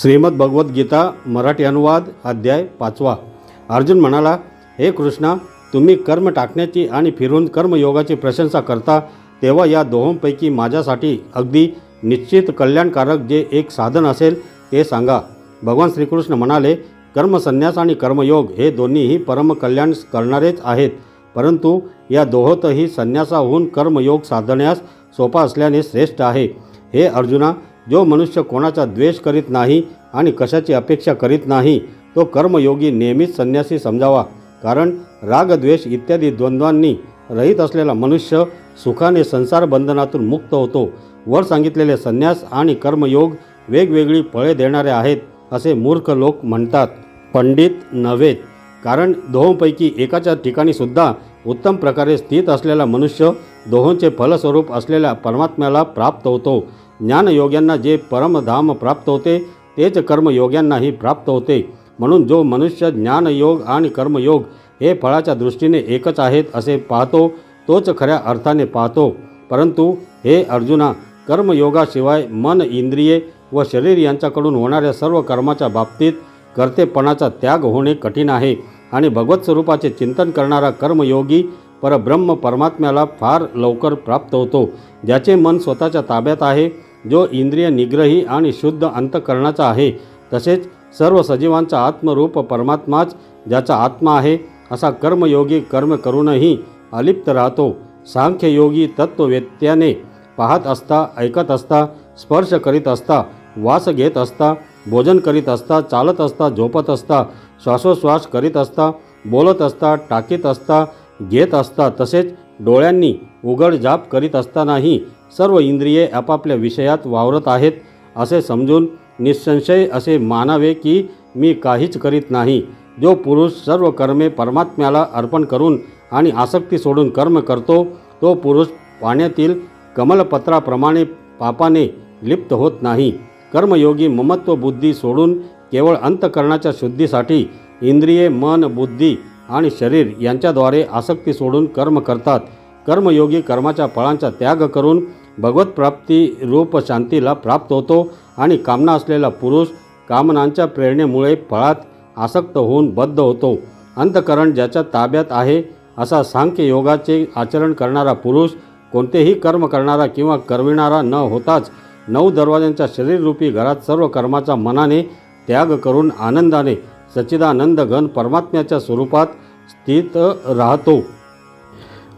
श्रीमद भगवद्गीता मराठी अनुवाद अध्याय पाचवा. अर्जुन म्हणाला हे कृष्णा तुम्ही कर्म टाकण्याची आणि फिरून कर्मयोगाची प्रशंसा करता तेव्हा या दोहोंपैकी माझ्यासाठी अगदी निश्चित कल्याणकारक जे एक साधन असेल ते सांगा. भगवान श्रीकृष्ण म्हणाले कर्मसन्यास आणि कर्मयोग हे दोन्हीही परमकल्याण करणारेच आहेत. परंतु या दोहोतही संन्यासाहून कर्मयोग साधण्यास सोपा असल्याने श्रेष्ठ आहे. हे अर्जुना जो मनुष्य कोणाचा द्वेष करीत नाही आणि कशाची अपेक्षा करीत नाही तो कर्मयोगी नेहमीच संन्यासी समजावा. कारण रागद्वेष इत्यादी द्वंद्वांनी रहित असलेला मनुष्य सुखाने संसार बंधनातून मुक्त होतो. वर सांगितलेले संन्यास आणि कर्मयोग वेगवेगळी फळे देणारे आहेत असे मूर्ख लोक म्हणतात. पंडित नव्हेत कारण दोहोंपैकी एकाच्या ठिकाणी सुद्धा उत्तम प्रकारे स्थित असलेला मनुष्य दोहोंचे फलस्वरूप असलेल्या परमात्म्याला प्राप्त होतो. ज्ञानयोग्यांना जे परमधाम प्राप्त होते तेच कर्मयोग्यांनाही प्राप्त होते. म्हणून जो मनुष्य ज्ञानयोग आणि कर्मयोग हे फळाच्या दृष्टीने एकच आहेत असे पाहतो तोच खऱ्या अर्थाने पाहतो. परंतु हे अर्जुना कर्मयोगाशिवाय मन इंद्रिये व शरीर यांच्याकडून होणाऱ्या सर्व कर्माच्या बाबतीत कर्तेपणाचा त्याग होणे कठीण आहे आणि भगवत स्वरूपाचे चिंतन करणारा कर्मयोगी परब्रह्म परमात्म्याला फार लवकर प्राप्त होतो ज्याचे मन स्वतःच्या ताब्यात आहे जो इंद्रिय निग्रही आणि शुद्ध अंतकरणाचा आहे तसेच सर्व सजीवांचा आत्मरूप परमात्माच ज्याचा आत्मा आहे असा कर्मयोगी कर्म करूनही अलिप्त राहतो सांख्ययोगी तत्ववेत्याने पाहत असता ऐकत असता स्पर्श करीत असता वास घेत असता भोजन करीत असता चालत असता झोपत असता श्वासोश्वास करीत असता बोलत असता टाकीत असता घेत असता तसेच डोळ्यांनी उघड जाप करीत असतानाही सर्व इंद्रिये आपापल्या विषयात वावरत आहेत असे समजून निसंशय असे मानावे की मी काहीच करीत नाही. जो पुरुष सर्व कर्मे परमात्म्याला अर्पण करून आणि आसक्ती सोडून कर्म करतो तो पुरुष पाण्यातील कमलपत्राप्रमाणे पापाने लिप्त होत नाही. कर्मयोगी ममत्व बुद्धी सोडून केवळ अंतकरणाच्या शुद्धीसाठी इंद्रिये मन बुद्धी आणि शरीर यांच्याद्वारे आसक्ती सोडून कर्म करतात. कर्मयोगी कर्माच्या फळांचा त्याग करून भगवत प्राप्ती रूप शांतीला प्राप्त होतो आणि कामना असलेला पुरुष कामनांच्या प्रेरणेमुळे फळात आसक्त होऊन बद्ध होतो. अंतकरण ज्याच्या ताब्यात आहे असा सांख्य योगाचे आचरण करणारा पुरुष कोणतेही कर्म करणारा किंवा करविणारा न होताच नऊ दरवाज्यांच्या शरीररूपी घरात सर्व कर्माचा मनाने त्याग करून आनंदाने सच्चिदानंद घन परमात्म्याच्या स्वरूपात स्थित राहतो.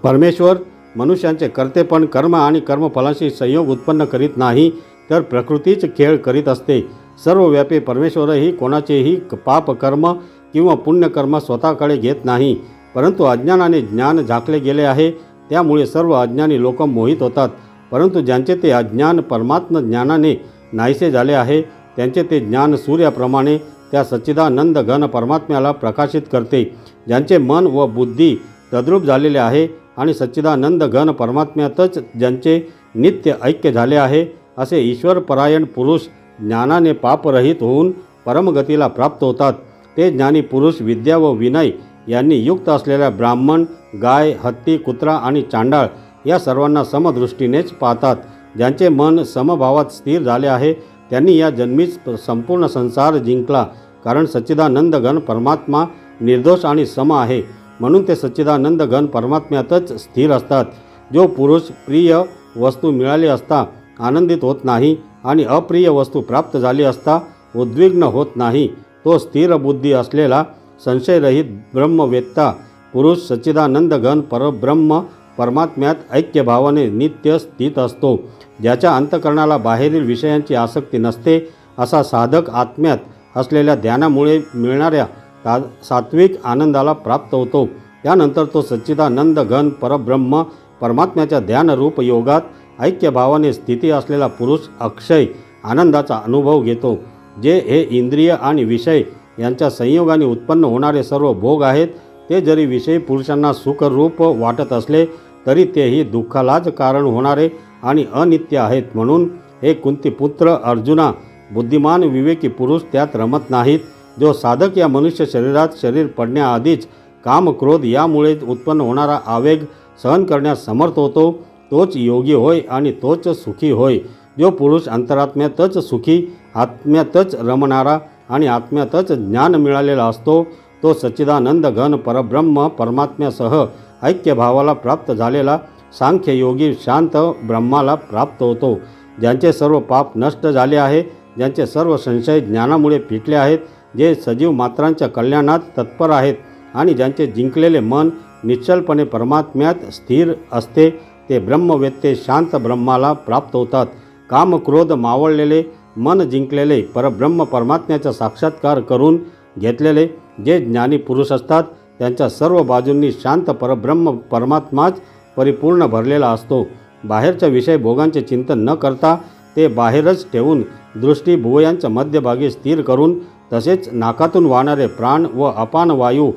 परमेश्वर मनुष्यांचे कर्तेपण कर्म आणि कर्मफलांशी संयोग उत्पन्न करीत नाही तर प्रकृतीच खेळ करीत असते. सर्वव्यापी परमेश्वरही कोणाचेही पाप कर्म किंवा पुण्यकर्म स्वतःकडे घेत नाही परंतु अज्ञानाने ज्ञान झाकले गेले आहे. त्यामुळे सर्व अज्ञानी लोक मोहित होतात परंतु ज्यांचे ते अज्ञान परमात्म ज्ञानाने नाहीसे झाले आहे त्यांचे ते ज्ञान सूर्याप्रमाणे त्या सच्चिदानंद घन परमात्म्याला प्रकाशित करते. ज्यांचे मन व बुद्धी तद्रूप झालेले आहे आणि सच्चिदानंद घन परमात्म्यातच ज्यांचे नित्य ऐक्य झाले आहे असे ईश्वरपरायण पुरुष ज्ञानाने पापरहित होऊन परमगतीला प्राप्त होतात. ते ज्ञानी पुरुष विद्या व विनय यांनी युक्त असलेल्या ब्राह्मण गाय हत्ती कुत्रा आणि चांडाळ या सर्वांना समदृष्टीनेच पाहतात. ज्यांचे मन समभावात स्थिर झाले आहे त्यांनी या जन्मीच संपूर्ण संसार जिंकला. कारण सच्चिदानंद घन परमात्मा निर्दोष आणि सम आहे. म्हणून ते सच्चिदानंद घन परमात्म्यातच स्थिर असतात. जो पुरुष प्रिय वस्तू मिळाली असता आनंदित होत नाही आणि अप्रिय वस्तू प्राप्त झाली असता उद्विग्न होत नाही. तो स्थिर बुद्धी असलेला संशयरहित ब्रह्मवेत्ता पुरुष सच्चिदानंद घन परब्रह्म परमात्म्यात ऐक्यभावाने नित्य स्थित असतो. ज्याच्या अंतकरणाला बाहेरील विषयांची आसक्ती नसते असा साधक आत्म्यात असलेल्या ध्यानामुळे मिळणाऱ्या ता सात्विक आनंदाला प्राप्त होतो. त्यानंतर तो सच्चिदानंद घन परब्रह्म परमात्म्याच्या ध्यानरूप योगात ऐक्यभावाने स्थिती असलेला पुरुष अक्षय आनंदाचा अनुभव घेतो जे हे इंद्रिय आणि विषय यांच्या संयोगाने उत्पन्न होणारे सर्व भोग आहेत. ते जरी विषयी पुरुषांना सुखरूप वाटत असले तरी तेही दुःखालाच कारण होणारे आणि अनित्य आहेत म्हणून हे कुंतीपुत्र अर्जुना बुद्धिमान विवेकी पुरुष त्यात रमत नाहीत. जो साधक या मनुष्य शरीरात शरीर पडण्याआधीच काम क्रोध यामुळे उत्पन्न होणारा आवेग सहन करण्यास समर्थ होतो तोच योगी होय आणि तोच सुखी होय. जो पुरुष अंतरात्म्यातच सुखी आत्म्यातच रमणारा आणि आत्म्यातच ज्ञान मिळालेला असतो तो सच्चिदानंद घन परब्रह्म परमात्म्यासह ऐक्यभावाला प्राप्त झालेला सांख्ययोगी शांत ब्रह्माला प्राप्त होतो. ज्यांचे सर्व पाप नष्ट झाले आहे ज्यांचे सर्व संशय ज्ञानामुळे फिटले आहेत जे सजीव मात्रांच्या कल्याणात तत्पर आहेत आणि ज्यांचे जिंकलेले मन निश्चलपणे परमात्म्यात स्थिर असते ते ब्रह्मवेत्ते शांत ब्रह्माला प्राप्त होतात. काम क्रोध मावळलेले मन जिंकलेले परब्रह्म परमात्म्याचा साक्षात्कार करून घेतलेले जे ज्ञानी पुरुष असतात त्यांच्या सर्व बाजूंनी शांत परब्रह्म परमात्माच परिपूर्ण भरलेला असतो. बाहेरच्या विषय भोगांचे चिंतन न करता ते बाहेरच ठेवून दृष्टी भुवयांच्या मध्यभागी स्थिर करून तसेच नाकातून वाहणारे प्राण व अपान वायू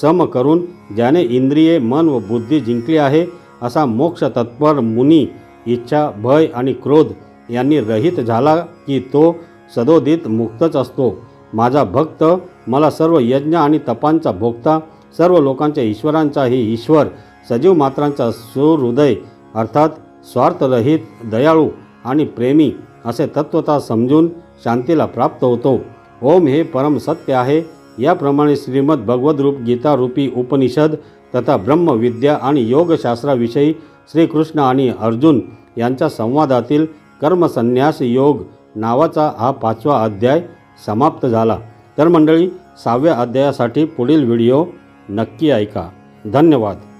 सम करून ज्याने इंद्रिये मन व बुद्धी जिंकली आहे असा मोक्ष तत्पर मुनी इच्छा भय आणि क्रोध यांनी रहित झाला की तो सदोदित मुक्तच असतो. माझा भक्त मला सर्व यज्ञ आणि तपांचा भोगता सर्व लोकांच्या ईश्वरांचाही ईश्वर सजीव मात्रांचा सुहृदय अर्थात स्वार्थरहित दयाळू आणि प्रेमी असे तत्वता समजून शांतीला प्राप्त होतो. ओम हे परम सत्य आहे. याप्रमाणे श्रीमद भगवद्रूप गीतारूपी उपनिषद तथा ब्रह्मविद्या आणि योगशास्त्राविषयी श्रीकृष्ण आणि अर्जुन यांच्या संवादातील कर्मसन्यास योग नावाचा हा पाचवा अध्याय समाप्त झाला. तर मंडळी सहाव्या अध्यायासाठी पुढील व्हिडिओ नक्की ऐका. धन्यवाद.